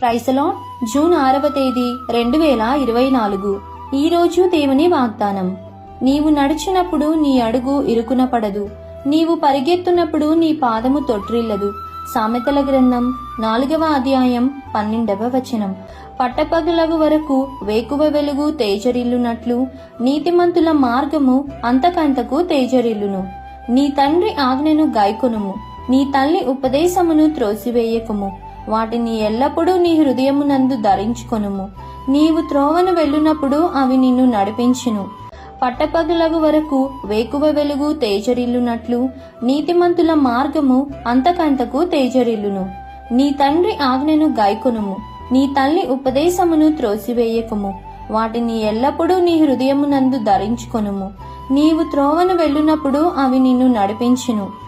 ప్రైసలో June ఆరవ తేదీ రెండు వేల ఇరవై నాలుగు. ఈ రోజు దేవుని వాగ్దానం. నీవు నడిచినప్పుడు నీ అడుగు ఇరుకున పడదు. నీవు పరిగెత్తునప్పుడు నీ పాదము తొట్రిల్లదు సామెతల గ్రంథం నాలుగవ అధ్యాయం పన్నెండవ వచనం. పట్టపగలగు వరకు వేకువ వెలుగు తేజరిల్లునట్లు నీతిమంతుల మార్గము అంతకంతకు తేజరిల్లును. నీ తండ్రి ఆజ్ఞను గాయకొనుము. నీ తల్లి ఉపదేశమును త్రోసివేయకుము. వాటిని ఎల్లప్పుడూ నీ హృదయమునందు ధరించుకొనుము. నీవు త్రోవను వెళ్ళునప్పుడు అవి నిన్ను నడిపించును. పట్టపగలగు వరకు వేకువ వెలుగు తేజరిల్లునట్లు నీతిమంతుల మార్గము అంతకంతకు తేజరిల్లును. నీ తండ్రి ఆజ్ఞను గాయకొనుము. నీ తల్లి ఉపదేశమును త్రోసివేయకుము. వాటిని ఎల్లప్పుడూ నీ హృదయమునందు ధరించుకొనుము. నీవు త్రోవను వెళ్ళునప్పుడు అవి నిన్ను నడిపించును.